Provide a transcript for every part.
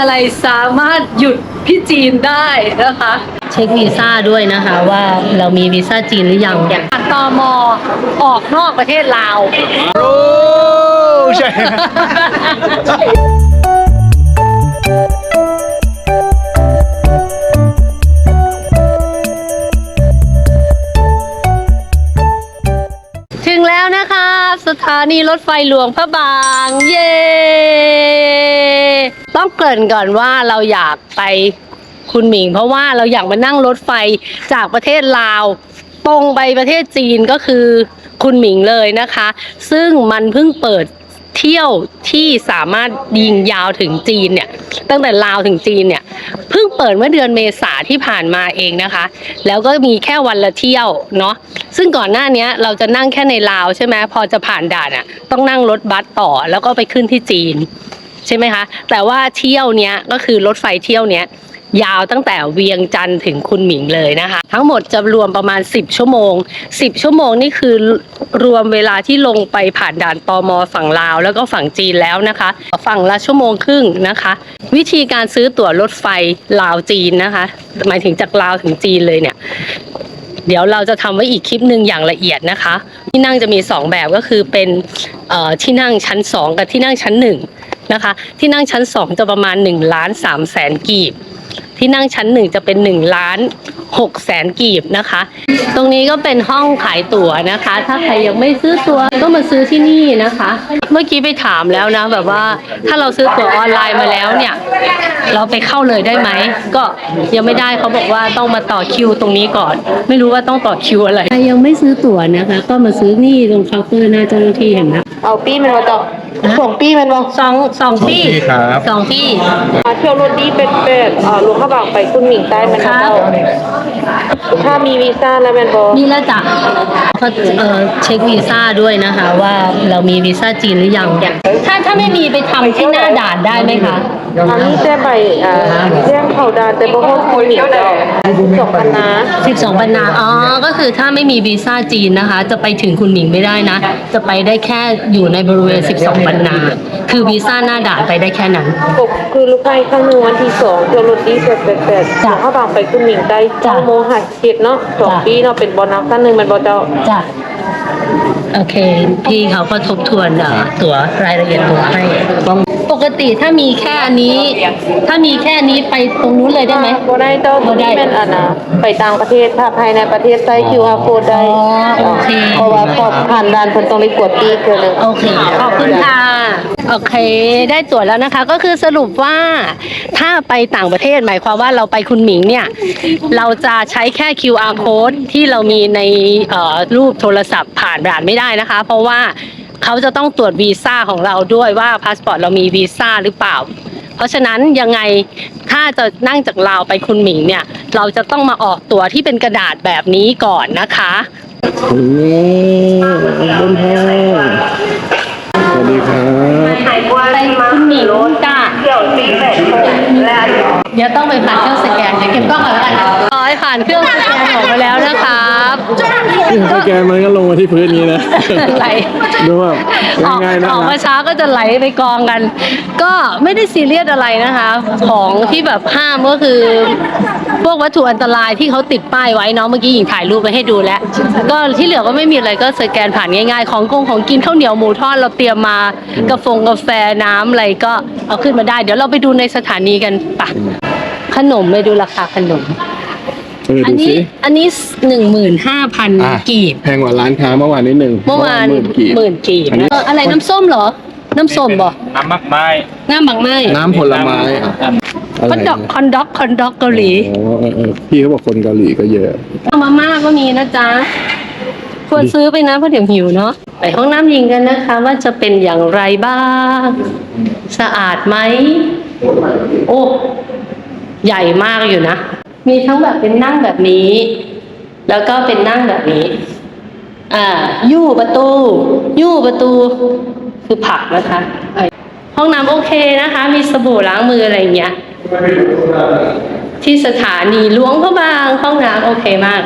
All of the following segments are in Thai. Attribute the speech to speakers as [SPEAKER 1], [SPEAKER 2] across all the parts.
[SPEAKER 1] อะไรสามารถหยุดพี่จีนได้นะคะ เช็ควีซ่าด้วยนะคะว่าเรามีวีซ่าจีนหรือยังผ่านตมออกนอกประเทศลาว
[SPEAKER 2] โอ้ใช่
[SPEAKER 1] แล้วนะคะ สถานีรถไฟหลวงพระบาง เย้ต้องเกริ่นก่อนว่าเราอยากไปคุณหมิง เพราะว่าเราอยากมานั่งรถไฟจากประเทศลาว ตรงไปประเทศจีนก็คือคุณหมิงเลยนะคะ ซึ่งมันเพิ่งเปิด เที่ยวที่สามารถยิงยาวถึงจีนเนี่ยตั้งแต่ลาวถึงจีนเนี่ยเพิ่งเปิดเมื่อเดือนเมษาที่ผ่านมาเองนะคะ แล้วก็มีแค่วันละเที่ยวเนาะซึ่งก่อนหน้านี้เราจะนั่งแค่ในลาวใช่ไหมพอจะผ่านด่านอะต้องนั่งรถบัสต่อแล้วก็ไปขึ้นที่จีนใช่ไหมคะ แต่ว่าเที่ยวเนี้ยก็คือรถไฟเที่ยวเนี้ย ยาวตั้งแต่เวียงจันทร์ถึงคุณหมิงเลยนะคะ ทั้งหมดจะรวมประมาณ 10 ชั่วโมง 10 ชั่วโมงนี่คือรวมเวลาที่ลงไปผ่านด่านตมฝั่งลาว แล้วก็ฝั่งจีนแล้วนะคะ ฝั่งละชั่วโมงครึ่งนะคะ วิธีการซื้อตั๋วรถไฟลาวจีนนะคะ หมายถึงจากลาวถึงจีนเลยเนี่ยเดี๋ยวเราจะทำไว้อีกคลิปหนึ่งอย่างละเอียดนะคะ ที่นั่งจะมี 2 แบบก็คือเป็นที่นั่งชั้น 2 กับที่นั่งชั้น1นะคะ ที่นั่งชั้น 2 จะประมาณ1ล้าน3แสนกีบ ที่นั่งชั้น1จะเป็น1ล้าน6แสนกีบนะคะ ตรงนี้ก็เป็นห้องขายตั๋วนะคะ ถ้าใครยังไม่ซื้อตั๋วก็มาซื้อที่นี่นะคะ เมื่อกี้ไปถามแล้วนะแบบว่าถ้าเราซื้อตั๋วออนไลน์มาแล้วเนี่ย เราไปเข้าเลยได้ไหม ก็ยังไม่ได้เขาบอกว่าต้องมาต่อคิวตรงนี้ก่อน ไม่รู้ว่าต้องต่อคิวอะไรใครยังไม่ซื้อตั๋วนะคะ ก็มาซื้อนี่ตรงเคาน์เตอร์หน้าเจ้าหน้าที่เห็นไหม
[SPEAKER 3] เอาปี้มันมาต่อ
[SPEAKER 1] ฮะ
[SPEAKER 3] สองปี้มันมา
[SPEAKER 1] สองสองที่
[SPEAKER 2] สองที่ครับ
[SPEAKER 1] สองที่
[SPEAKER 3] อ่าเที่ยวรถดีเป็ดเป็ดอ่าหลวงพระบางไปคุณหมิงใต้มัน
[SPEAKER 1] ครับ
[SPEAKER 3] เจ้าถ้ามีวีซ่าแล้วแมันบอ
[SPEAKER 1] นี่แล้วจ้ะเขาเอ่อเช็ควีซ่าด้วยนะคะ ว่าเรามีวีซ่าจีนหรือยัง ถ้าถ้าไม่มีไปทำที่หน้าด่านได้ไหมคะ
[SPEAKER 3] อันนี้แต่ใบอ่าแจ้งเขาดานแต่บ่ฮอดคุณหมิงเจ้าสองพันนะ
[SPEAKER 1] 12ปันนาอ๋อ ก็คือถ้าไม่มีวีซ่าจีนนะคะ จะไปถึงคุณหมิงไม่ได้นะ จะไปได้แค่อยู่ในบริเวณ 12ปันนา คือวีซ่าหน้าด่านไปได้แค่นั้น
[SPEAKER 3] ปกคือลูกไก่ข้างหนึ่งวันที่สองเที่ยวรถดีเป็ดเป็ดเป็ดหล
[SPEAKER 1] จ้ะ
[SPEAKER 3] วงพระบางไปคุณหมิงใต้
[SPEAKER 1] จ้ะ
[SPEAKER 3] เก้าโมงห้าสิบเจ็ดเนาะสอง
[SPEAKER 1] จ้ะ
[SPEAKER 3] ปีเนาะเป็นบอลนักสั้นหนึ่งมันบอเจ้า
[SPEAKER 1] จ้ะโอเค พี่เขาก็ทบทวนเอ่อตั๋วรายละเอียดตั๋วให้
[SPEAKER 2] ต้อง
[SPEAKER 1] ปกติถ้ามีแค่อันนี้ ถ้ามีแค่อันนี้ไปตรงนู้นเลยได้ไหม
[SPEAKER 3] บ่ได้เจ้า
[SPEAKER 1] บ่ได้
[SPEAKER 3] ที่เป็นอันนะไปต่างประเทศถ้าภายในประเทศใช้ QR code ได้
[SPEAKER 1] อ๋อโอเค
[SPEAKER 3] เพราะว่าพอผ่านด่านเพิ่นต้องได้กดปีเกินหนึง
[SPEAKER 1] โอเค ขอบคุณค่ะ โอเค ได้ตั๋วแล้วนะคะ ก็คือสรุปว่าถ้าไปต่างประเทศหมายความว่าเราไปคุณหมิงเนี่ย เราจะใช้แค่ QR code ที่เรามีในเอ่อรูปโทรศัพท์ผ่านด่านไม่ได้นะคะ เพราะว่า เขาจะต้องตรวจวีซ่าของเราด้วยว่าพาสปอร์ตเรามีวีซ่าหรือเปล่า เพราะฉะนั้นยังไงถ้าจะนั่งจากลาวไปคุณหมิงเนี่ย เราจะต้องมาออกตั๋วที่เป็นกระดาษแบบนี้ก่อนนะคะ
[SPEAKER 2] โอ้บนห้องสวัสดีครับ
[SPEAKER 1] ไปคุณหมิงจ้ะเดี๋ยวตีเสร็จเดี๋ยวต้องไปผ่านเครื่องสแกนเดี๋ยวเก็บกล้องก่อนแล้วกันร้อยผ่านเครื่องสแกนออกมาแล้วนะครั บ
[SPEAKER 2] สแกนมันก็ลงมาที่พื้นนี้นะ
[SPEAKER 1] ไหล
[SPEAKER 2] ดูแบบ
[SPEAKER 1] ออก
[SPEAKER 2] ง่ายๆนะ
[SPEAKER 1] ออกมาช้าก็จะไหลไปกองกัน ก็ไม่ได้ซีเรียสอะไรนะคะ ของที่แบบห้ามก็คือ พวกวัตถุอันตรายที่เขาติดป้ายไว้เนาะเมื่อกี้หญิงถ่ายรูปไปให้ดูแล้ว ก็ที่เหลือก็ไม่มีอะไรก็สแกนผ่านง่ายๆ ของกงของกินข้าวเหนียวหมูทอดเราเตรียมมากาแฟกาแฟน้ำอะไรก็เอาขึ้นมาได้ เดี๋ยวเราไปดูในสถานีกันปะขนมไปดูราคาขนม
[SPEAKER 2] เออ
[SPEAKER 1] อัน
[SPEAKER 2] ดู
[SPEAKER 1] นี้
[SPEAKER 2] สิ
[SPEAKER 1] อันนี้หนึ่งหมื่นห้าพัน
[SPEAKER 2] อะ
[SPEAKER 1] กีบ
[SPEAKER 2] แพงกว่าร้านค้าเมื่อวานนิดนึง
[SPEAKER 1] เมื่อวาน
[SPEAKER 2] หมื่นกีบ
[SPEAKER 1] หมื่นกีบ
[SPEAKER 2] อันนี้
[SPEAKER 1] เอออะไรน้ำส้มเหรอ น้ำส้มบ่
[SPEAKER 4] น้ำมักไม้
[SPEAKER 1] น้ำบางไม้
[SPEAKER 2] น้ำผลไม้อะอะไร
[SPEAKER 1] คอนด็อก
[SPEAKER 2] นะ
[SPEAKER 1] คอนด็อกคอนด็อกเกาหลี
[SPEAKER 2] อ๋อเออเออพี่เขาบอกคนเกาหลีก็เยอะ
[SPEAKER 1] เอามาม่าก็มีนะจ๊ะ ควรซื้อไปนะเพราะเดี๋ยวหิวเนาะไปห้องน้ำหญิงกันนะคะ ว่าจะเป็นอย่างไรบ้าง สะอาดไหม โอ้ ใหญ่มากอยู่นะ มีทั้งแบบเป็นนั่งแบบนี้ แล้วก็เป็นนั่งแบบนี้ อ่า ยู่ประตู ยู่ประตู คือผักนะคะเอ่อห้องน้ำโอเคนะคะ มีสบู่ล้างมืออะไรอย่างเงี้ย ที่สถานีหลวงพระบางห้องน้ำโอเคมาก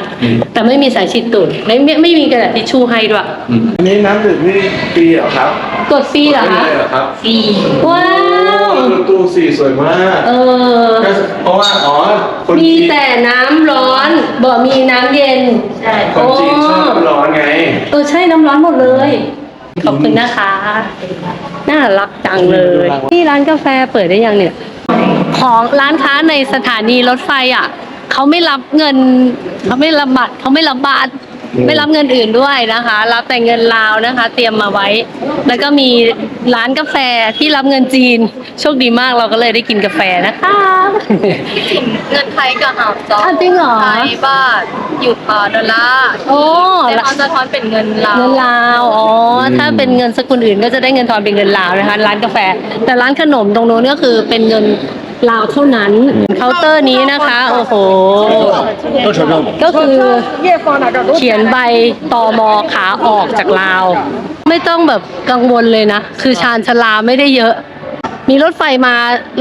[SPEAKER 1] แต่ไม่มีสายฉีดตุ่นไม่ไม่ไม่มีกระดาษทิชชู่ให้ด้วย
[SPEAKER 5] อันนี้น้ำดื่มนี่ฟรีเหรอครับ
[SPEAKER 1] กดฟรีเหรอคะ
[SPEAKER 5] ฟรีเลยเหรอครับ
[SPEAKER 1] ฟรีว้าว
[SPEAKER 5] ตู้ สี
[SPEAKER 2] สวยมาก
[SPEAKER 1] เออ
[SPEAKER 2] ก็เพราะว่าอ๋อคน
[SPEAKER 1] มี
[SPEAKER 2] จีน
[SPEAKER 1] แต่น้ำร้อน บ่ มีน้ำเย็น ใช่
[SPEAKER 2] คนจีนชอบน้ำร้อนไง
[SPEAKER 1] เออ ใช่น้ำร้อนหมดเลย ขอบคุณนะคะ น่ารักจังเลยนี่ร้านกาแฟเปิดได้ยังเนี่ย ของร้านค้าในสถานีรถไฟอะ เขาไม่รับเงิน เขาไม่รับบัตรเขาไม่รับบาท
[SPEAKER 2] อืม
[SPEAKER 1] ไม่รับเงินอื่นด้วยนะคะ รับแต่เงินลาวนะคะ เตรียมมาไว้ แล้วก็มี ร้านกาแฟที่รับเงินจีน โชคดีมากเราก็เลยได้กินกาแฟนะคะ
[SPEAKER 4] เงินไทยกับหาบจอ
[SPEAKER 1] อ้าวจริงเหรอ
[SPEAKER 4] ไทยบาทหยุดอ่าดอลลาร์
[SPEAKER 1] โอ้
[SPEAKER 4] แต่เขาจะทอนเป็นเงินลาว
[SPEAKER 1] เงินลาวอ๋ออถ้าเป็นเงินสกุลอื่นก็จะได้เงินทอนเป็นเงินลาวนะคะ ร้านกาแฟ แต่ร้านขนมตรงนู้นก็คือเป็นเงินลาวเท่านั้นเคาน์เตอร์นี้นะคะ โอ้โหก็คือเขียนใบตอมอขาออกจากลาว ไม่ต้องแบบกังวลเลยนะ คือชานชาลาไม่ได้เยอะ มีรถไฟมา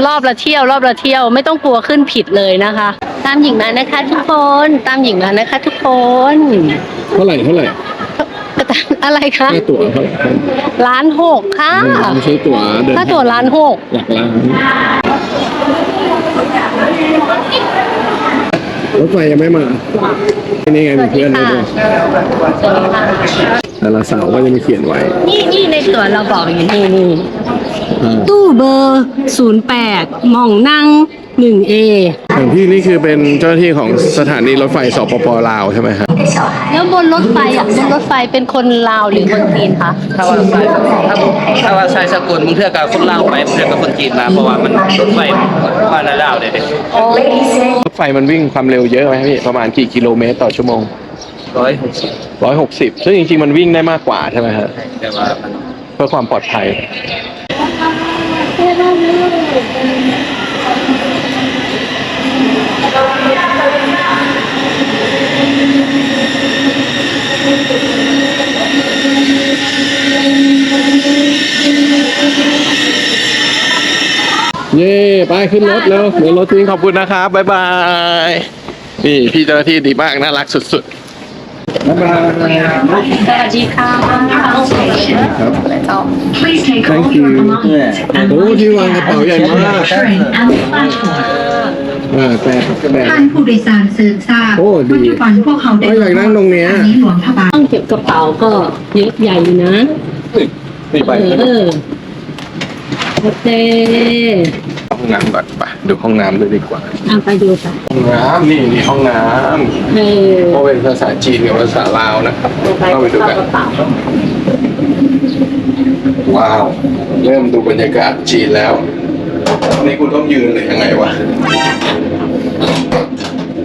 [SPEAKER 1] รอบละเที่ยว รอบละเที่ยวไม่ต้องกลัวขึ้นผิดเลยนะคะ ตามหญิงมานะคะทุกคนตามหญิงมานะคะทุกคน
[SPEAKER 2] เท่าไหร่เท่าไหร่
[SPEAKER 1] อะไรคะ
[SPEAKER 2] ค่าตั๋วเท่าไหร่
[SPEAKER 1] ล้านหกค่ะ
[SPEAKER 2] ไม่ใช่ตั๋วเดิน
[SPEAKER 1] ถ้าตั๋วล้านหก
[SPEAKER 2] หลักล้านรถไฟยังไม่มา นี่ไงมีเพื่อนด้วย
[SPEAKER 1] สวัสดีค่ะ
[SPEAKER 2] แต่ละเสาก็จะมีเขียนไว้
[SPEAKER 1] นี่นี่ในตั๋วเราบอกอย่างนี้นี่
[SPEAKER 2] อ่า
[SPEAKER 1] ตู้เบอร์ศูนย์แปดมองนั่งหนึ่งเอ
[SPEAKER 2] อย่างพี่นี่คือเป็นเจ้าหน้าที่ของสถานีรถไฟสปปลาวใช่ไหมครับ
[SPEAKER 1] แล้วบนรถไฟอะบนรถไฟเป็นคนลาวหรือคนจีนคะ
[SPEAKER 5] ถ้าว่าสายถ้าถ้าว่าสายสกุลมึงเทื่อกับคนลาวไปมึงเทื่อกับคนจีนมาเพราะว่ามันรถไฟมาในลาวเด็ด
[SPEAKER 2] รถไฟมันวิ่งความเร็วเยอะไหมพี่ประมาณกี่กิโลเมตรต่อชั่วโมง
[SPEAKER 5] ร้อยหกสิบ
[SPEAKER 2] ร้อยหกสิบซึ่งจริงๆมันวิ่งได้มากกว่าใช่ไหมครับ
[SPEAKER 5] แต่ว่ามัน
[SPEAKER 2] เพื่อความปลอดภัย เย่ไปขึ้นรถแล้วเดี๋ยวรถทิ้งขอบคุณนะครับบ๊ายบาย นี่พี่เจ้าหน้าที่ดีมากน่ารักสุดๆบ๊ายบาย
[SPEAKER 1] สวัสดีค่ะ
[SPEAKER 2] ครับ
[SPEAKER 6] Please take
[SPEAKER 2] Thank
[SPEAKER 6] all your
[SPEAKER 2] you.
[SPEAKER 6] belongings and
[SPEAKER 2] โอ้ที่วางกระเป๋าใหญ่มาก
[SPEAKER 6] train and platform.
[SPEAKER 2] อ่าแต่แต่
[SPEAKER 6] ท่านผู้โดยสารสืบทราบ
[SPEAKER 2] โอ้ดี
[SPEAKER 6] ปัจจุบันพวกเขาได้
[SPEAKER 2] เอ้ยอยากนั่งตรงเนี้ย
[SPEAKER 6] สถานีหลวงพระบาง
[SPEAKER 1] ต้องเก็บกระเป๋าก็เยอะใหญ่อยู่นะ
[SPEAKER 2] นี่ไป
[SPEAKER 1] เออโอเค
[SPEAKER 2] ห้องน้ำก่อนไปดูห้องน้ำด้วยดีกว่า
[SPEAKER 1] เอาไปดูไป
[SPEAKER 2] ห้องน้ำนี่นี่ห้องน้
[SPEAKER 1] เออำ
[SPEAKER 2] ก็เป็นภาษาจีนกับภาษาลาวนะครับ
[SPEAKER 1] ไป
[SPEAKER 2] เข้าไปดู
[SPEAKER 1] เข้า
[SPEAKER 2] กัน
[SPEAKER 1] กระเป๋า
[SPEAKER 2] ว้าว เริ่มดูบรรยากาศจีนแล้ว นี่คุณต้องยืนหรือยังไงวะ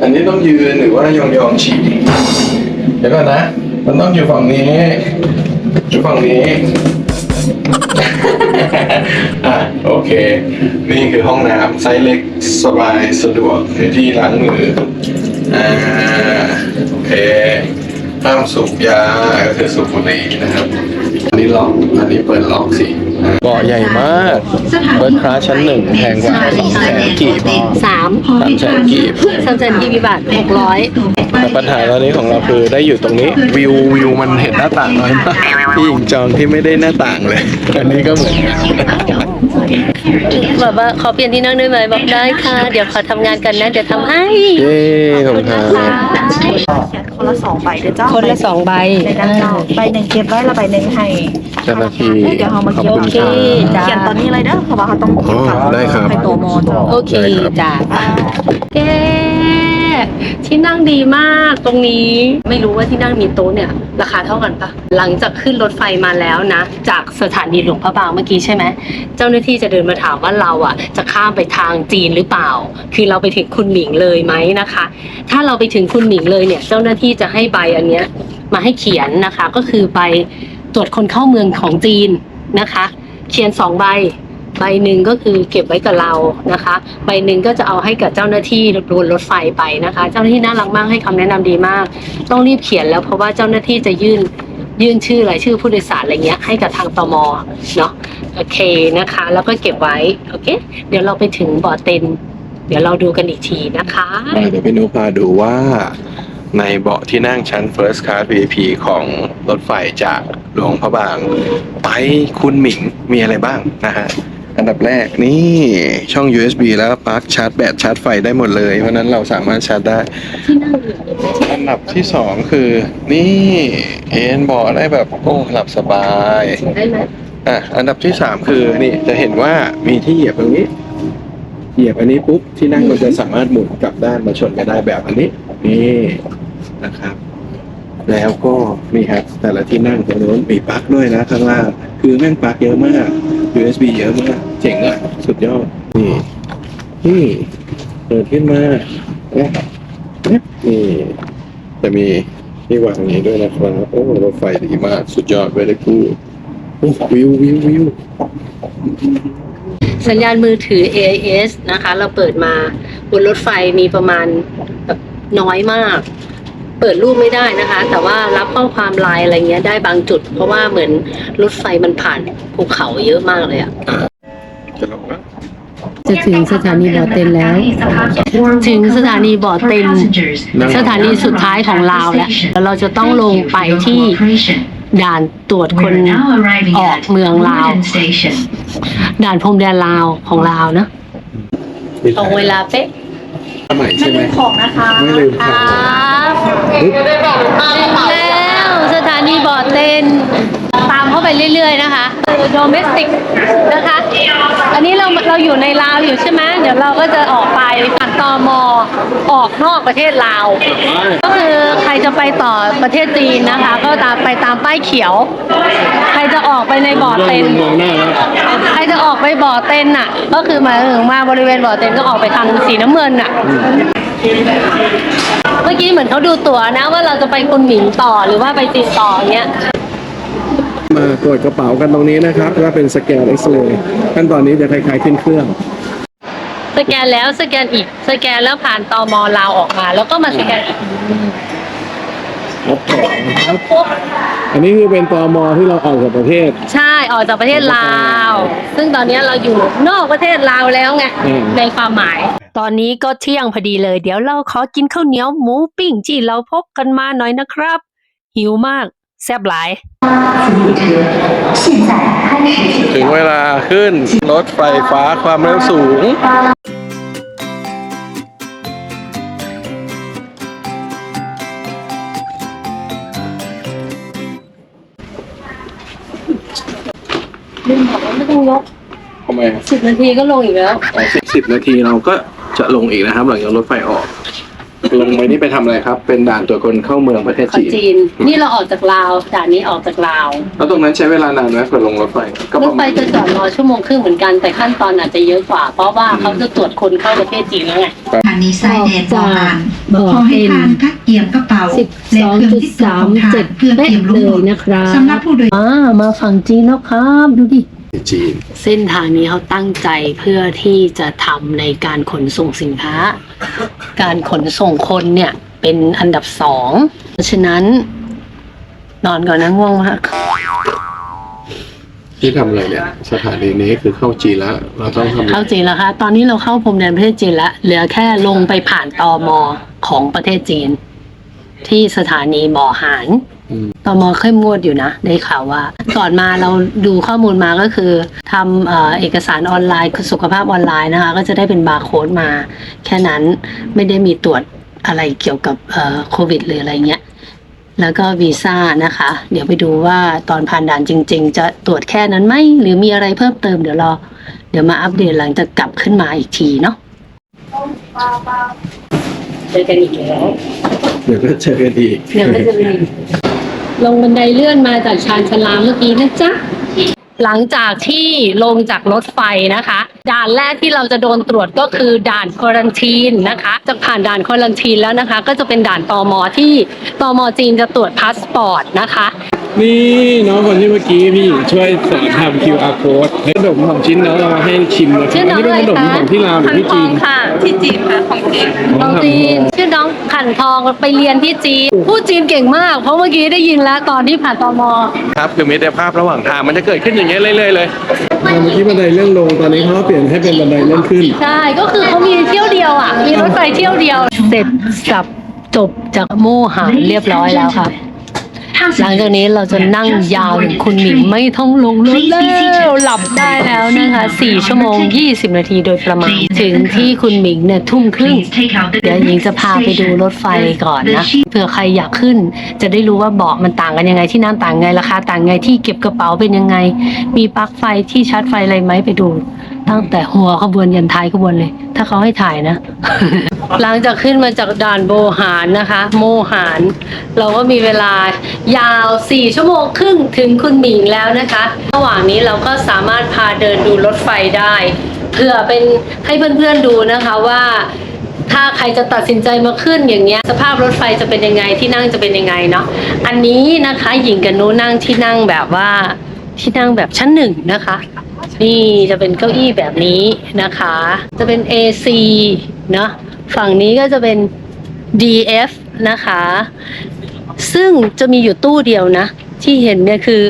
[SPEAKER 2] อันนี้ต้องยืนหรือว่ายองยองๆฉี่เดี๋ยวก่อนนะ มันต้องอยู่ฝั่งนี้ อยู่ฝั่งนี้ อะโอเค นี่คือห้องน้ำไซส์เล็กสบายสะดวกมีที่ล้างมืออ่าโอเคห้ามสูบยาก็คือสูบบุหรี่นะครับ อันนี้ล็อกอันนี้เปิดล็อกสิเบาะใหญ่มากเบิร์ดคลาสชั้นหนึ่งแพงกว่าแสนกี่พอ
[SPEAKER 1] สาม
[SPEAKER 2] สามแสนกีบ
[SPEAKER 1] สามแสนกี่บาทหกร้อย
[SPEAKER 2] แต่ปัญหาตอนนี้ของเราคือได้อยู่ตรงนี้วิววิวมันเห็นหน้าต่างน้อยมากพี่หญิงจองที่ไม่ได้หน้าต่างเลย อันนี้ก็เหมือนกัน
[SPEAKER 1] แบบว่าขอเปลี่ยนที่นั่งได้ไหมบอกได้ค่ะ เดี๋ยวขอทำงานกันนะ เดี๋ยวทำให้
[SPEAKER 2] เย้ขอบคุณครับ
[SPEAKER 3] คนละสองใบเด้อเจ้า
[SPEAKER 1] คนละสองใบ
[SPEAKER 3] ในด้านนอกใบหนึ่งเก็บไว้และใบหนึ่งให้
[SPEAKER 2] เจ้าหน้าที่
[SPEAKER 3] เดี๋ยวเรามา
[SPEAKER 2] ขอบ
[SPEAKER 3] เขียน
[SPEAKER 2] คุณ
[SPEAKER 1] โอเค
[SPEAKER 2] ครับ
[SPEAKER 1] จ้า
[SPEAKER 3] เขียนตอนนี้เลยเด้อเพราะว่าเขาต้อง
[SPEAKER 2] อ๋อได้ครับ
[SPEAKER 3] ไปตัวมอตัว
[SPEAKER 1] โอเค
[SPEAKER 2] ได้ครับ
[SPEAKER 1] จ้าแก ที่นั่งดีมากตรงนี้ไม่รู้ว่าที่นั่งมีโต๊ะเนี่ย ราคาเท่ากันปะหลังจากขึ้นรถไฟมาแล้วนะ จากสถานีหลวงพระบางเมื่อกี้ใช่ไหมเจ้าหน้าที่จะเดินมาถามว่าเราอะ จะข้ามไปทางจีนหรือเปล่า คือเราไปถึงคุณหมิงเลยไหมนะคะ ถ้าเราไปถึงคุณหมิงเลยเนี่ย เจ้าหน้าที่จะให้ใบอันเนี้ยมาให้เขียนนะคะ ก็คือใบตรวจคนเข้าเมืองของจีนนะคะ เขียนสองใบ ใบหนึ่งก็คือเก็บไว้กับเรานะคะ ใบหนึ่งก็จะเอาให้กับเจ้าหน้าที่บนรถไฟไปนะคะ เจ้าหน้าที่น่ารักมากให้คำแนะนำดีมาก ต้องรีบเขียนแล้วเพราะว่าเจ้าหน้าที่จะยื่นยื่นชื่อรายชื่อผู้โดยสารอะไรเงี้ยให้กับทางตมเนาะโอเคนะคะ แล้วก็เก็บไว้โอเค เดี๋ยวเราไปถึงบ่อเต็นเดี๋ยวเราดูกันอีกทีนะคะ
[SPEAKER 2] ไปเดี๋ยวพี่นุพาดูว่าในเบาะที่นั่งชั้น First Class VIP ของรถไฟจากหลวงพระบาง ไปคุณหมิงมีอะไรบ้างนะฮะ อันดับแรกนี่ช่อง USB แล้วปลั๊กชาร์จแบตชาร์จไฟได้หมดเลย เพราะฉะนั้นเราสามารถชาร์จได้อันดับที่สองคือนี่เอ็นเบาะได้แบบโอ้หลับสบาย
[SPEAKER 1] ได้ไหม
[SPEAKER 2] อะอันดับที่สามคือนี่จะเห็นว่ามีที่เหยียบตรงนี้ เหยียบอันนี้ปุ๊บที่นั่งมันจะสามารถหมุนกลับด้านมาชนกันได้แบบอันนี้นี่นะครับ แล้วก็นี่ครับแต่ละที่นั่งตรงนู้นมีปลั๊กด้วยนะข้างล่าง คือแม่งปลั๊กเยอะมาก USB เยอะมาก เจ๋งอะ สุดยอด นี่ นี่เปิดขึ้นมาเอ๊ะเอ๊ะนี่จะมีที่วางอย่างนี้ด้วยนะครับ โอ้รถไฟดีมาก สุดยอดเวลคูโอ้วิววิววิว
[SPEAKER 1] สัญญาณมือถือ AIS นะคะ เราเปิดมาบนรถไฟมีประมาณแบบน้อยมาก เปิดรูปไม่ได้นะคะ แต่ว่ารับข้อความไลน์อะไรเงี้ยได้บางจุด เพราะว่าเหมือนรถไฟมันผ่านภูเขาเยอะมากเลยอะ
[SPEAKER 2] จะลงแล้ว
[SPEAKER 1] จะถึงสถานีบ่อเต็นแล้ว ถึงสถานีบ่อเต็นสถานีสุดท้ายของลาวแล้วแล้วเราจะต้องลงไปที่ด่านตรวจคนออกเมืองลาว ด่านพรมแดนลาวของลาวนะตรงเวลาเป๊ะ
[SPEAKER 2] สมัยใช่ไหม
[SPEAKER 4] ของนะคะ
[SPEAKER 2] ไม่ลืม
[SPEAKER 1] ค
[SPEAKER 2] ค่ะ
[SPEAKER 1] รับแล้วสถานีบ่อเต้นตาม เข้าไปเรื่อย ๆ นะคะโดเมสติกนะคะ อันนี้เราเราอยู่ในลาวอยู่ใช่ไหมเดี๋ยวเราก็จะออกไปผ่านตอมออกนอกประเทศลาว ก็คือใครจะไปต่อประเทศจีนนะคะ ก็ตามไปตามป้ายเขียว ใครจะออกไปในบ่อเต็น
[SPEAKER 2] มอหน้า
[SPEAKER 1] ใครจะออกไปบ่อเต็นน่ะ ก็คือมาถึงมาบริเวณบ่อเต็นก็ออกไปทางสีน้ำเงินน่ะเมื่อกี้เหมือนเขาดูตั๋วนะว่าเราจะไปคุณหมิงต่อหรือว่าไปจีนต่อเงี้ย
[SPEAKER 2] มาตรวจกระเป๋ากันตรงนี้นะครับแล้วเป็นสแกนเอ็กซเรย์ขั้นตอนนี้จะคล้ายๆขึ้นเครื่อง
[SPEAKER 1] สแกนแล้วสแกนอีก สแกนแล้วผ่านตอมอลาวออกมา แล้วก็มาสแกนอีก
[SPEAKER 2] รับของนะครับ อันนี้คือเป็นตอมอที่เราออกจากประเทศ
[SPEAKER 1] ใช่ออกจากประเทศลาว ซึ่งตอนนี้เราอยู่นอกประเทศลาวแล้วไง
[SPEAKER 2] อืม
[SPEAKER 1] ในความหมาย ตอนนี้ก็เที่ยงพอดีเลย เดี๋ยวเราขอกินข้าวเหนียวหมูปิ้งที่เราพกกันมาหน่อยนะครับ หิวมาก แซ่บหลาย
[SPEAKER 2] ถึงเวลาขึ้นรถไฟฟ้าความเร็วสูง
[SPEAKER 1] ลืมบอกว่าไม่ต้องยก
[SPEAKER 2] ทำไม
[SPEAKER 1] สิบนาทีก็ลงอีกแล้ว
[SPEAKER 2] สิบสิบนาทีเราก็จะลงอีกนะครับ หลังจากรถไฟออก ลงไปนี่ไปทำอะไรครับ เป็นด่านตรวจคนเข้าเมืองประเทศ
[SPEAKER 1] ขอ
[SPEAKER 2] จีน
[SPEAKER 1] จีน นี่เราออกจากลาวด่านนี้ออกจากลาว
[SPEAKER 2] แล้วตรงนั้นใช้เวลานานไหมกว่าลงรถไฟก็
[SPEAKER 1] ร
[SPEAKER 2] ป
[SPEAKER 1] ถ
[SPEAKER 2] ระ
[SPEAKER 1] ไฟ
[SPEAKER 2] มาณ
[SPEAKER 1] จะจอดรอชั่วโมงครึ่งเหมือนกันแต่ขั้นตอนอาจจะเยอะกว่า เพราะว่าเขาจะตรวจคนเข้าประเทศจีนแล้วไง
[SPEAKER 6] ทางนี้ไซเดนโบราณขอให้ทานคัดเตรียมกระเป๋าและเครื่องที่ตัวของทานเพื่อเตรียมลงรถสำหรับผู้โดย
[SPEAKER 1] อ่ามาฝั่งจีนแล้วครับ ดูดิ
[SPEAKER 2] จีน
[SPEAKER 1] เส้นทางนี้เขาตั้งใจเพื่อที่จะทำในการขนส่งสินค้า การขนส่งคนเนี่ยเป็นอันดับสองเพราะฉะนั้น นอนก่อนนะง่วงมาก
[SPEAKER 2] ที่ทำอะไรเนี่ย สถานีนี้คือเข้าจีนแล้ว เราต้องทำอะไร
[SPEAKER 1] เข้าจีนแล้วคะตอนนี้เราเข้าพรมแดนประเทศจีนแล้วเหลือแค่ลงไปผ่านตอมอของประเทศจีน ที่สถานีบ่อหาน
[SPEAKER 2] อืม
[SPEAKER 1] ตมเข้มงวดอยู่นะได้ข่าวว่าก่อนมาเราดูข้อมูลมาก็คือทำเอ่อเอกสารออนไลน์สุขภาพออนไลน์นะคะ ก็จะได้เป็นบาร์โค้ดมา แค่นั้นไม่ได้มีตรวจอะไรเกี่ยวกับเอ่อโควิดหรืออะไรเงี้ยแล้วก็วีซ่านะคะ เดี๋ยวไปดูว่าตอนผ่านด่านจริง ๆ จะตรวจแค่นั้นไหมหรือมีอะไรเพิ่มเติมเดี๋ยวรอ เดี๋ยวมาอัปเดตหลังจากกลับขึ้นมาอีกทีเนาะ เจอกันอีกแล้ว
[SPEAKER 2] เดี๋ยวก็เจอกันอีก
[SPEAKER 1] เดี๋ยวก็จะมีลงบันไดเลื่อนมาจากชานชาลาเมื่อกี้นะจ๊ะหลังจากที่ลงจากรถไฟนะคะ ด่านแรกที่เราจะโดนตรวจก็คือด่านควอรันทีนนะคะจากผ่านด่านควอรันทีนแล้วนะคะ ก็จะเป็นด่านตอมอที่ตอมอจีนจะตรวจพาสปอร์ตนะคะ
[SPEAKER 2] นี่น้องคนที่เมื่อกี้พี่หญิงช่วยสอนทำ QR code ขนมสองชิ้นแล้วเรามาให้ชิมนะครับ
[SPEAKER 1] ชื่อน้อง
[SPEAKER 2] นี่เป็นขนม
[SPEAKER 1] อะไรคะ
[SPEAKER 2] ของที่ลาวหรือที่จีน
[SPEAKER 4] ค่ะ ที่จีนค่ะของจีน
[SPEAKER 1] น้องจีนชื่อน้องขันทองไปเรียนที่จีนพูดจีนเก่งมาก เพราะเมื่อกี้ได้ยินแล้วตอนที่ผ่านตอมอ
[SPEAKER 2] ครับคือมิตรภาพระหว่างทางมันจะเกิดขึ้นอย่างเงี้ยเรื่อยๆเลย เมื่อกี้บันไดเลื่อนลงตอนนี้เขาเปลี่ยนให้เป็นบันไดเลื่อนขึ้น
[SPEAKER 1] ใช่ก็คือเขามีเที่ยวเดียวอะ มีรถไฟเที่ยวเดียว เสร็จสับจบจากโมหารเรียบร้อยแล้วค่ะ หลังจากนี้เราจะนั่งยาวถึงคุณหมิงไม่ต้องลงรถแล้วหลับได้แล้วนะคะ4ชั่วโมง 20 นาทีโดยประมาณ ถึงที่คุณหมิงเนี่ยทุ่มครึ่งเดี๋ยวหญิงจะพาไปดูรถไฟก่อนนะเผื่อใครอยากขึ้น จะได้รู้ว่าเบาะมันต่างกันยังไงที่นั่งต่างไงราคาต่างไงที่เก็บกระเป๋าเป็นยังไง มีปลั๊กไฟที่ชาร์จไฟอะไรไหมไปดู ตั้งแต่หัวขบวนยันท้ายขบวนเลย ถ้าเขาให้ถ่ายนะ หลังจากขึ้นมาจากด่านโบหารนะคะ โมหาร เราก็มีเวลายาว 4 ชั่วโมงครึ่งถึงคุณหมิงแล้วนะคะ ระหว่างนี้เราก็สามารถพาเดินดูรถไฟได้เพื่อเป็นให้เพื่อนๆดูนะคะว่าถ้าใครจะตัดสินใจมาขึ้นอย่างเงี้ย สภาพรถไฟจะเป็นยังไงที่นั่งจะเป็นยังไงเนาะอันนี้นะคะหญิงกับนุนั่งที่นั่งแบบว่าที่นั่งแบบชั้นหนึ่งนะคะ นี่จะเป็นเก้าอี้แบบนี้นะคะ จะเป็น AC เนาะ ฝั่งนี้ก็จะเป็น DF นะคะ ซึ่งจะมีอยู่ตู้เดียวนะ ที่เห็นเนี่ยคือ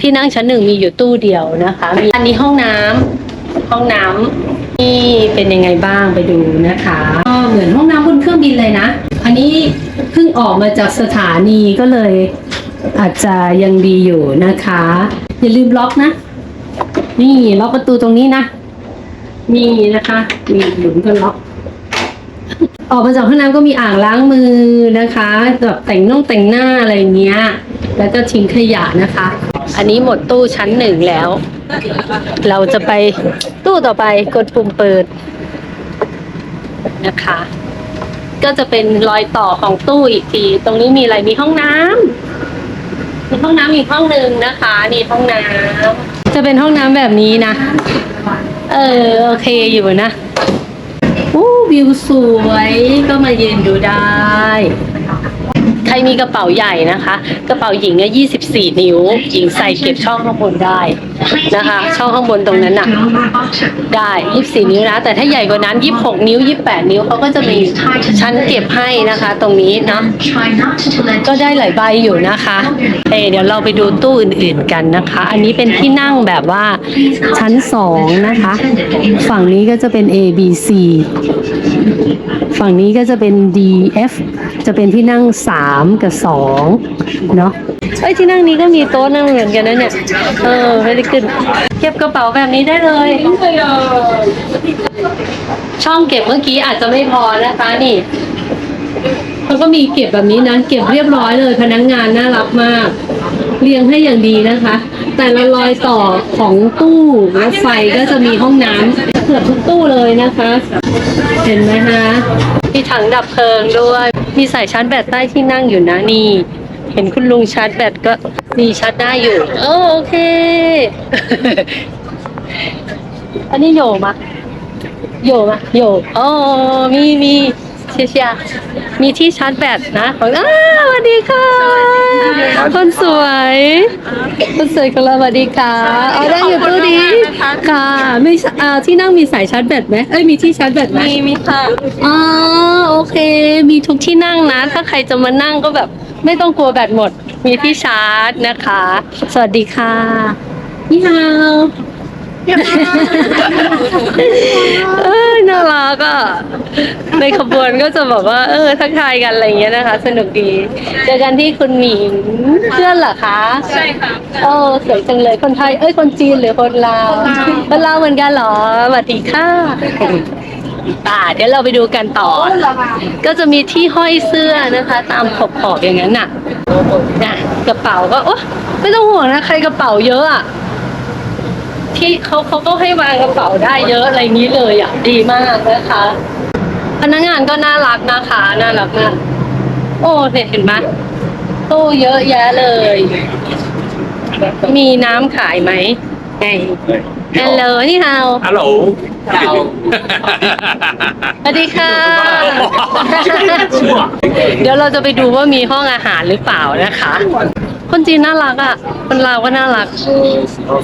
[SPEAKER 1] ที่นั่งชั้นหนึ่งมีอยู่ตู้เดียวนะคะ มีอันนี้ห้องน้ำห้องน้ำนี่เป็นยังไงบ้างไปดูนะคะก็เหมือนห้องน้ำบนเครื่องบินเลยนะ อันนี้เพิ่งออกมาจากสถานีก็เลย อาจจะยังดีอยู่นะคะ อย่าลืมล็อกนะ นี่ล็อกประตูตรงนี้นะนี่นะคะมีหลุมก็ล็อก ออกมาจากห้องน้ำก็มีอ่างล้างมือนะคะแบบแต่งน่องแต่งหน้าอะไรอย่างเงี้ย แล้วก็ทิ้งขยะนะคะ อันนี้หมดตู้ชั้นหนึ่งแล้ว เราจะไปตู้ต่อไปกดปุ่มเปิดนะคะ ก็จะเป็นรอยต่อของตู้อีกที ตรงนี้มีอะไรมีห้องน้ำมีห้องน้ำอีกห้องหนึ่งนะคะนี่ห้องน้ำจะเป็นห้องน้ำแบบนี้นะ เออโอเคอยู่นะ อู้วิวสวยก็มายืนดูได้ มีกระเป๋าใหญ่นะคะ กระเป๋าหญิงอะ24 นิ้ว หญิงใส่เก็บช่องข้างบนได้นะคะ ช่องข้างบนตรงนั้นน่ะ ได้ 24 นิ้วนะ แต่ถ้าใหญ่กว่านั้น 26 นิ้ว 28 นิ้วเขาก็จะมีชั้นเก็บให้นะคะ ตรงนี้เนาะก็ได้หลายใบอยู่นะคะเอเดี๋ยวเราไปดูตู้อื่น ๆกันนะคะ อันนี้เป็นที่นั่งแบบว่าชั้นสองนะคะ ฝั่งนี้ก็จะเป็น A B C ฝั่งนี้ก็จะเป็น D F จะเป็นที่นั่ง 3 กับ2เนาะเอ้ยที่นั่งนี้ก็มีโต๊ะนั่งเหมือนกันนะเนี่ยเออไม่ได้ขึ้นเก็บกระเป๋าแบบนี้ได้เลย ช่องเก็บเมื่อกี้อาจจะไม่พอนะคะนี่เขาก็มีเก็บแบบนี้นะ เก็บเรียบร้อยเลย พนักงานน่ารักมาก เรียงให้อย่างดีนะคะ แต่ละรอยต่อของตู้รถไฟก็จะมีห้องน้ำเกือบทุกตู้เลยนะคะ เห็นไหมคะมีถังดับเพลิงด้วย มีสายชาร์จแบตใต้ที่นั่งอยู่นะนี่ เห็นคุณลุงชาร์จแบตก็นี่ชาร์จได้อยู่โอโอเค อันนี้โยมะโยมะโยอ๋อมีมี เชียเชียมีที่ชาร์จแบตนะของอ้าสวัสดีค่ะ คนสวย คนสวยของเราสวัสดีค่ะเอาได้อยู่ตู้นี้ค่ะไม่อ่าที่นั่งมีสายชาร์จแบตไหมเอ้ยมีที่ชาร์จแบตไหม
[SPEAKER 4] มีมีค่ะ
[SPEAKER 1] อ๋อโอเค มีทุกที่นั่งนะ ถ้าใครจะมานั่งก็แบบไม่ต้องกลัวแบตหมด มีที่ชาร์จนะคะ สวัสดีค่ะนี่ฮาว เออน่ารักอะ ในขบวนก็จะแบบว่า เออ ทักทายกันอะไรอย่างเงี้ยนะคะ สนุกดี เจอกันที่คุณหมิงเพื่อนเหรอคะ
[SPEAKER 4] ใช่ค่ะ
[SPEAKER 1] โอ้สวยจังเลยคนไทย เอ้ย คนจีนหรือคนลาว คนลาวเหมือนกันเหรอสวัสดีค่ะป่าเดี๋ยวเราไปดูกันต่อ ก็จะมีที่ห้อยเสื้อนะคะ ตามขอบขอบๆอย่างนั้นน่ะนะกระเป๋าก็โอ้ไม่ต้องห่วงนะ ใครกระเป๋าเยอะอะ ที่เขาเขาก็ให้วางกระเป๋าได้เยอะอะไรนี้เลยอะดีมากนะคะ พนักงานก็น่ารักนะคะน่ารักมากโอ้เนี่ยเห็นไหมตู้เยอะแยะเลย มีน้ำขายไหมไงฮัลโหลนี่ฮาว
[SPEAKER 7] ฮัลโหล
[SPEAKER 1] สวัสดีค่ะ เดี๋ยวเราจะไปดูว่ามีห้องอาหารหรือเปล่านะคะ คนจีนน่ารักอะ คนลาวก็น่ารัก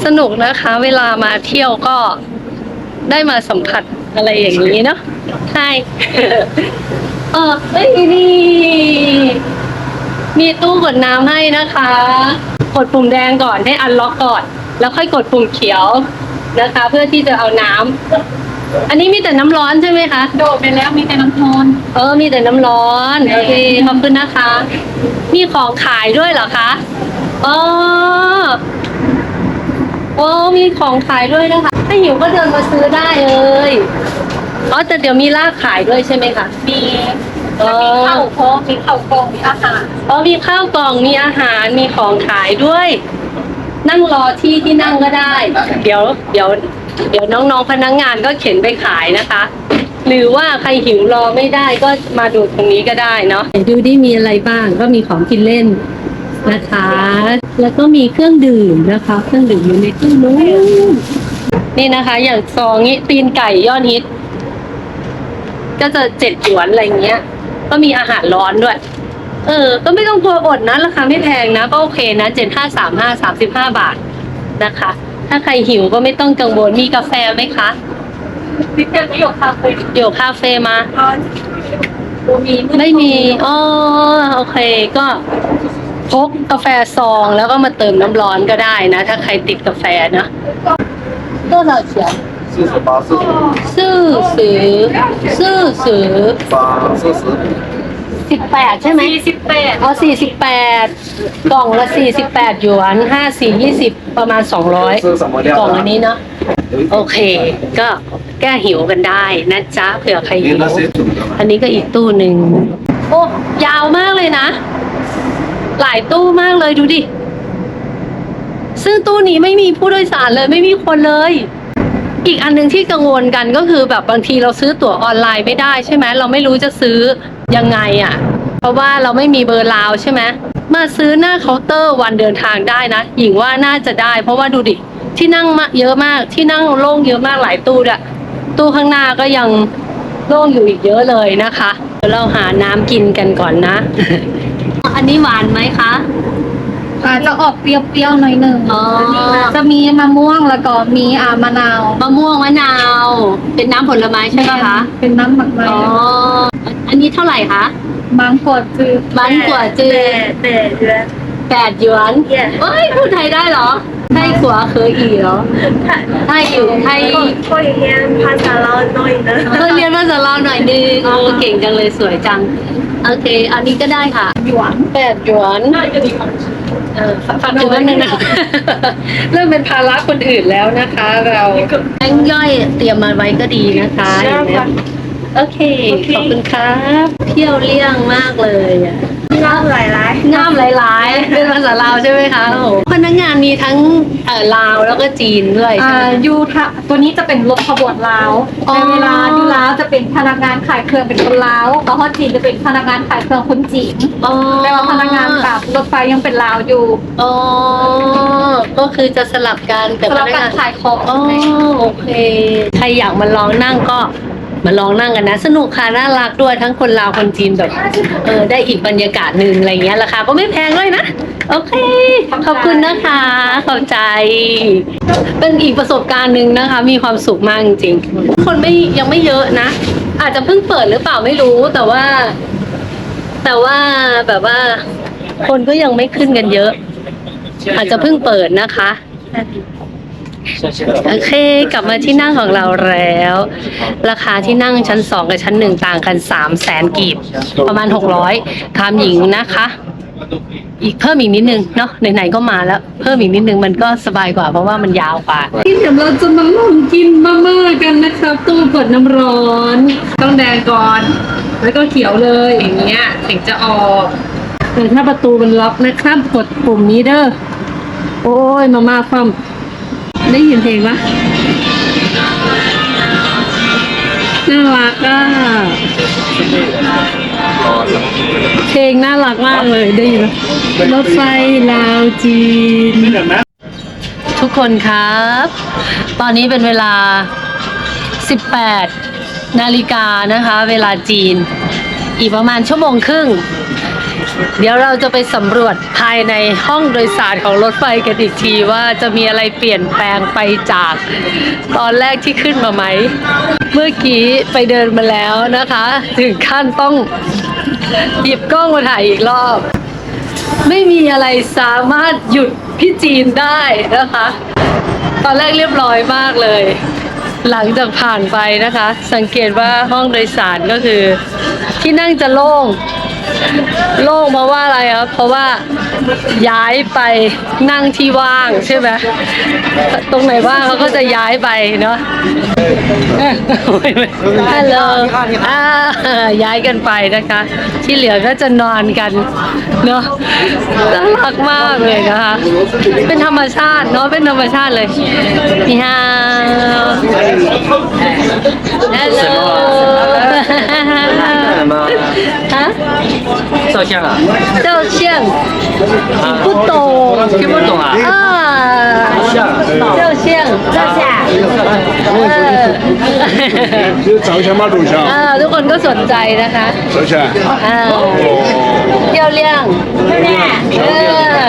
[SPEAKER 1] สนุกนะคะ เวลามาเที่ยวก็ได้มาสัมผัสอะไรอย่างนี้เนาะใช่เออเอ้ยนี่มีตู้กดน้ำให้นะคะ กดปุ่มแดงก่อนให้อันล็อกก่อน แล้วค่อยกดปุ่มเขียวนะคะ เพื่อที่จะเอาน้ำ อันนี้มีแต่น้ำร้อนใช่ไหมคะ
[SPEAKER 4] โดดไปแล้วมีแต่น้ำพร
[SPEAKER 1] เออ มีแต่น้ำร้อน โอเค ขอบคุณนะคะ มีของขายด้วยเหรอคะ อ๋อ โอ้ มีของขายด้วยนะคะ ถ้าหิวก็เดินมาซื้อได้เลย อ๋อ แต่เดี๋ยวมีลากขายด้วยใช่ไหมคะ
[SPEAKER 4] มี
[SPEAKER 1] เอ
[SPEAKER 4] มี
[SPEAKER 1] อ
[SPEAKER 4] ข้าวโพดมีข้าวกล่องมีอาหาร
[SPEAKER 1] อ๋อมีข้าวกล่อง มีอาหาร มีของขายด้วย นั่งรอที่ที่นั่งก็ได้ เดี๋ยว เดี๋ยว เดี๋ยวน้องๆพนักงานก็เข็นไปขายนะคะ หรือว่าใครหิวรอไม่ได้ก็มาดูตรงนี้ก็ได้เนาะดูดิมีอะไรบ้างก็มีของกินเล่นนะคะ แล้วก็มีเครื่องดื่มนะคะ เครื่องดื่มอยู่ในตู้นู้นนี่นะคะ อย่างซองนี้ตีนไก่ยอดฮิต ก็จะเจ็ดหยวนอะไรเงี้ย ก็มีอาหารร้อนด้วย เออ ก็ไม่ต้องกลัวอดนะราคาไม่แพงนะ ก็โอเคนะเจ็ดห้าสามห้าสามสิบห้าบาทนะคะ ถ้าใครหิวก็ไม่ต้องกังวล มีกาแฟไหมคะ
[SPEAKER 4] มีแต่ประโยชน์คาเฟ่
[SPEAKER 1] เดี๋ยวคาเฟ่มา
[SPEAKER 4] ก็มี
[SPEAKER 1] ไม่มี อ๋อ โอเค ก็พกกาแฟซองแล้วก็มาเติมน้ำร้อนก็ได้นะ ถ้าใครติดกาแฟนะ多少钱
[SPEAKER 2] 四十八、四十
[SPEAKER 1] 四十四十
[SPEAKER 2] 八、四十。
[SPEAKER 1] สิบแปดใช่ไหม
[SPEAKER 4] สี่สิบแปด
[SPEAKER 1] อ๋อสี่สิบแปดกล่องละสี่สิบแปดหยวนห้าสี่ยี่สิบ ประมาณ
[SPEAKER 2] 200
[SPEAKER 1] กล่องอันนี้เนาะโอเค ก็แก้หิวกันได้นะจ๊ะเผื่อใครหิวอันนี้ก็อีกตู้หนึ่งโอ้ยาวมากเลยนะ หลายตู้มากเลยดูดิ ซึ่งตู้นี้ไม่มีผู้โดยสารเลยไม่มีคนเลย อีกอันหนึ่งที่กังวลกันก็คือแบบบางทีเราซื้อตั๋วออนไลน์ไม่ได้ใช่ไหมเราไม่รู้จะซื้อยังไงอะ่ะ เพราะว่าเราไม่มีเบอร์ลาวใช่ไหม มาซื้อหน้าเคาน์เตอร์วันเดินทางได้นะหญิงว่าน่าจะได้ เพราะว่าดูดิที่นั่งมาเยอะมากที่นั่งโล่งเยอะมากหลายตู้ด้วยตู้ข้างหน้าก็ยังโล่งอยู่อีกเยอะเลยนะคะเดี๋ยวเราหาน้ำกินกันก่อนนะ อันนี้หวานไหมคะ
[SPEAKER 4] อาจจะออกเปรี้ยวๆหน่อยหนึ่ง
[SPEAKER 1] อ๋อ
[SPEAKER 4] จะมีมะม่วงแล้วก็มีอ่ามะนาว
[SPEAKER 1] มะม่วงมะนาว เป็นน้ำผลไม้ใช่ไหมคะ
[SPEAKER 4] เป็นน้ำหมักไม้
[SPEAKER 1] อ๋อ อันนี้เท่าไหร่คะ
[SPEAKER 4] บางขวดจืด
[SPEAKER 1] มันกว่าจืด
[SPEAKER 4] แต่เดือน
[SPEAKER 1] แปดหยวน
[SPEAKER 4] Yes
[SPEAKER 1] เอ้ย พูดไทยได้เหรอ ไทยขัวเคยอีเหรอไทยอยู่ไทย
[SPEAKER 4] ค่อยเรียนภาษาเราหน่อยนะ
[SPEAKER 1] เคยเรียนภาษาลาวหน่อยนึงโอ้เก่งจังเลยสวยจัง โอเค อันนี้ก็ได้ค่ะ
[SPEAKER 4] หยวน
[SPEAKER 1] แปดหยวน
[SPEAKER 4] น่าจะดีของ
[SPEAKER 1] เออฝากถึงนิดนึงนะ เริ่มเป็นภาระคนอื่นแล้วนะคะ เราแบงย่อยเตรียมมาไว้ก็ดีนะคะเห็นไหม โอเค ขอบคุณครับ เที่ยวเลี่ยงมากเลยอะ
[SPEAKER 4] น้ำหลาย
[SPEAKER 1] งามหลายๆเป็นภาษาลาวใช่ไหมคะโอ้โหพนักงานมีทั้งเอ่อลาวแล้วก็จีนด้วย
[SPEAKER 4] ๆ
[SPEAKER 1] ใช่
[SPEAKER 4] อ่า
[SPEAKER 1] ไหม
[SPEAKER 4] ยูทะตัวนี้จะเป็นรถขบวนลาว
[SPEAKER 1] อ๋อ
[SPEAKER 4] แต่เวลายูลาวจะเป็นพนักงานขายเครื่องเป็นคนลาวแล้วฮอตจีนจะเป็นพนักงานขายเครื่องคนจีน
[SPEAKER 1] อ๋อ
[SPEAKER 4] แต่ว่าพนักงานกับรถไฟยังเป็นลาวอยู่
[SPEAKER 1] อ๋อก็คือจะสลับกันแต่
[SPEAKER 4] สำห
[SPEAKER 1] พ
[SPEAKER 4] รับ
[SPEAKER 1] นักานน
[SPEAKER 4] กางขายของ
[SPEAKER 1] อ๋อโอเค ใครอยากมาลองนั่งก็ มาลองนั่งกันนะ สนุกค่ะน่ารักด้วยทั้งคนลาวคนจีนแบบเออได้อีกบรรยากาศหนึ่งอะไรเงี้ยราคาก็ไม่แพงด้วยนะ โอเค ขอบคุณนะคะขอบใจ เป็นอีกประสบการณ์หนึ่งนะคะ มีความสุขมากจริงๆคนไม่ยังไม่เยอะนะ อาจจะเพิ่งเปิดหรือเปล่าไม่รู้แต่ว่า แต่ว่าแบบว่า คนก็ยังไม่ขึ้นกันเยอะ อาจจะเพิ่งเปิดนะคะ โอเค กลับมาที่นั่งของเราแล้ว ราคาที่นั่งชั้นสองกับชั้นหนึ่งต่างกันสามแสนกีบ ประมาณหกร้อยคามหญิงนะคะ อีกเพิ่มอีกนิดนึงเนาะไหนๆก็มาแล้ว เพิ่มอีกนิดนึงมันก็สบายกว่าเพราะว่ามันยาวกว่า ที่เดี๋ยวเราจะมาลองกินมาม่ากันนะครับตู้กดน้ำร้อน ต้องแดงก่อน แล้วก็เขียวเลยอย่างเงี้ยถึงจะออกแต่ถ้าประตูมันล็อกนะครับกดปุ่มนี้เด้อโอ้ยมาม่าความ ได้ยินเพลงปะน่ารักอะเพลงน่ารักมากเลยได้ยินไหมรถไฟลาวจีน ทุกคนครับ ตอนนี้เป็นเวลา 18 นาฬิกานะคะ เวลาจีน อีกประมาณชั่วโมงครึ่ง เดี๋ยวเราจะไปสำรวจภายในห้องโดยสารของรถไฟกันอีกทีว่าจะมีอะไรเปลี่ยนแปลงไปจาก ตอนแรกที่ขึ้นมาไหม เมื่อกี้ไปเดินมาแล้วนะคะ ถึงขั้นต้องหยิบกล้องมาถ่ายอีกรอบ ไม่มีอะไรสามารถหยุดพี่จีนได้นะคะ ตอนแรกเรียบร้อยมากเลย หลังจากผ่านไปนะคะ สังเกตว่าห้องโดยสารก็คือ ที่นั่งจะโล่ง โล่งเพราะว่าอะไรครับ เพราะว่าย้ายไปนั่งที่ว่างใช่ไหมตรงไหนว่างเขาก็จะย้ายไปเนาะฮัลโหลอ่าย้ายกันไปนะคะ ที่เหลือก็จะนอนกันเนาะน่ารักมากเลยนะคะ เป็นธรรมชาติเนาะเป็นธรรมชาติเลยนี่ฮะฮัลโหล ฮะ
[SPEAKER 5] 照相啊？
[SPEAKER 1] 照相不懂
[SPEAKER 5] 听不懂啊？
[SPEAKER 1] 啊照相照相เออ
[SPEAKER 2] 就找一下马路
[SPEAKER 1] อ่า
[SPEAKER 2] 上，
[SPEAKER 1] ทุกคนก็สนใจนะคะ
[SPEAKER 2] 走一下。
[SPEAKER 1] อ่าเที่ยวเลี่ยงเออ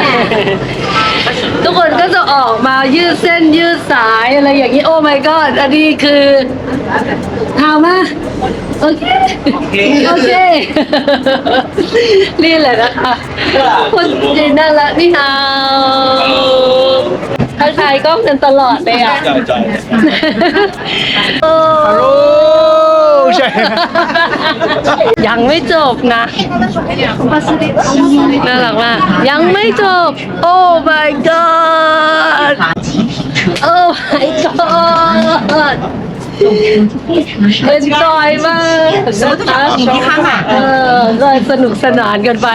[SPEAKER 1] ทุกคนก็จะออกมายืดเส้นยืดสายอะไรอย่างนี้ โอ้ my god อันนี้คือถามว่า โอเค โอเค นี่แหละนะคะคนจีนน่ารักนี่ฮาวทักทายกล้องกันตลอดเลยอะโอ้ยังไม่จบนะ น่ารักมาก ยังไม่จบ โอ้ my god โอ้ my god เป็นจอยมากนะคะเออก็สนุกสนานกันไป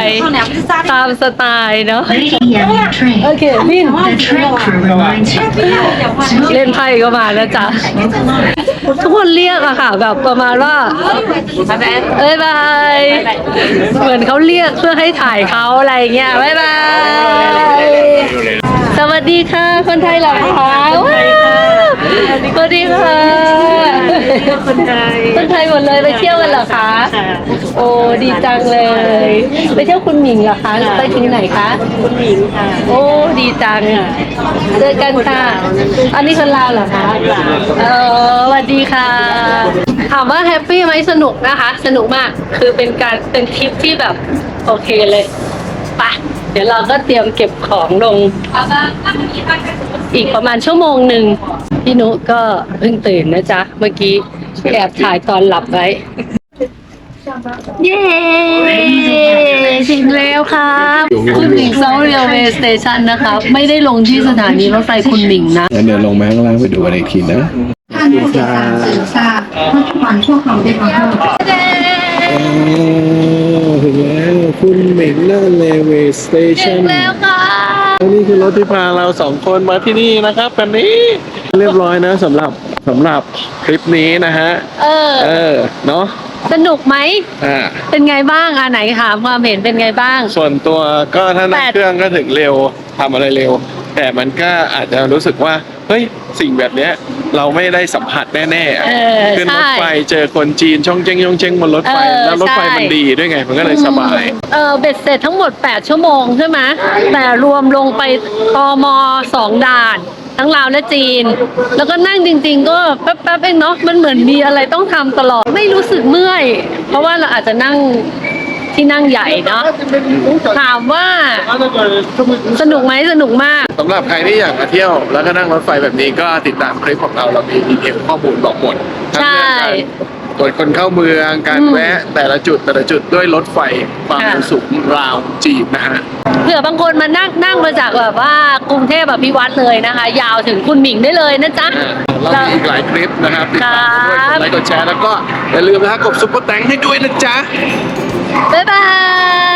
[SPEAKER 1] ตามสไตล์เนาะ
[SPEAKER 6] Radio train.
[SPEAKER 1] โอเคบิน
[SPEAKER 6] The train crew reminds you.
[SPEAKER 1] เล่นไพ่ก็มาแล้วจ้ะ ทุกคนเรียกอะค่ะ แบบประมาณว่าเอ้ยบาย เหมือนเขาเรียกเพื่อให้ถ่ายเขาอะไรเงี้ยบายบายส วัสดีค่ะ คนไทยเหรอคะว้าวสวัสดีค่ะ คนไทย คนไทยหมดเลยไปเที่ยวกันเหรอคะ โอ้ดีจังเลย ไปเที่ยวคุณหมิงเหรอคะ ไปถึงไหนคะ คุณหมิงค่ะ โอ้ดีจังเจอกันค่ะ อันนี้คนลาวเหรอคะเออสวัสดีค่ะ ถามว่าแฮปปี้ไหมสนุกนะคะ สนุกมาก คือเป็นการเป็นทริปที่แบบโอเคเลย ไป เดี๋ยวเราก็เตรียมเก็บของลง อีกประมาณชั่วโมงหนึ่งพี่นุก็เพิ่งตื่นนะจ๊ะ เมื่อกี้แอบถ่ายตอนหลับไว้ เย้ถึงแล้วครับคุณหมิงเซาเรียลเวสเตชันนะครับไม่ได้ลงที่สถานีรถไฟคุณหมิงนะ
[SPEAKER 2] งั้นเดี๋ยวลงมาข้างล่างไปดูกันอีกทีนะ
[SPEAKER 6] ท่านผู้จัดการสื่อทราบว่าทุกวันพวกเราได้มาร่วม
[SPEAKER 2] ถึงแล้วคุณเหม็งหน้าเลเวสเต
[SPEAKER 1] ถึ
[SPEAKER 2] ชัน
[SPEAKER 1] งแล้วค่ะ
[SPEAKER 2] นี่คือรถที่พาเราสองคนมาที่นี่นะครับวันนี้เรียบร้อยนะสำหรับสำหรับคลิปนี้นะฮะ
[SPEAKER 1] เออ
[SPEAKER 2] เออ เนาะ
[SPEAKER 1] สนุกไหม
[SPEAKER 2] อ่า
[SPEAKER 1] เป็นไงบ้างอะไหนถามความเห็นเป็นไงบ้าง
[SPEAKER 2] ส่วนตัวก็ถ้านั่ง
[SPEAKER 1] แปด
[SPEAKER 2] เครื่องก็ถึงเร็วทำอะไรเร็ว แต่มันก็อาจจะรู้สึกว่าเฮ้ยสิ่งแบบเนี้ยเราไม่ได้สัมผัสแน่ๆอะ
[SPEAKER 1] เออ
[SPEAKER 2] ขึ้นรถ
[SPEAKER 1] ใช่
[SPEAKER 2] ไฟเจอคนจีนช่องเจ้งช่องเจ้งบนรถไฟ
[SPEAKER 1] เออ
[SPEAKER 2] แล้วรถไฟ
[SPEAKER 1] ใช่
[SPEAKER 2] มันดีด้วยไง มันก็เลยสบาย
[SPEAKER 1] เออเบ็ดเสร็จทั้งหมด 8 ชั่วโมงใช่ไหมแต่รวมลงไปตมสองด่าน ทั้งลาวและจีน แล้วก็นั่งจริง ๆ ก็แป๊บๆเองเนาะมันเหมือนมีอะไรต้องทำตลอดไม่รู้สึกเมื่อย เพราะว่าเราอาจจะนั่ง ที่นั่งใหญ่เนาะถามว่าสนุกไหมสนุกมาก
[SPEAKER 2] สำหรับใครที่อยากมาเที่ยว แล้วก็นั่งรถไฟแบบนี้ก็ติดตามคลิปของเราเรามีดีเทลข้อมูลบอกหมดทั้งเรื่องการตรวจคนเข้าเมืองการ
[SPEAKER 1] อืม
[SPEAKER 2] แวะแต่ละจุดแต่ละจุดด้วยรถไฟความเร็วสูงราวจีนนะฮะ
[SPEAKER 1] เผื่อบางคนมานั่งนั่งมาจากแบบว่ากรุงเทพแบบพิวัตรเลยนะคะ ยาวถึงคุณหมิงได้เลยนะจ๊ะ
[SPEAKER 2] เรามีอีกหลายคลิปนะครับติดตามกันด้วยกดไลค์กดแชร์แล้วก็อย่าลืมนะฮะกดซุปเปอร์แตงให้ด้วยนะจ๊ะ
[SPEAKER 1] บ๊ายบาย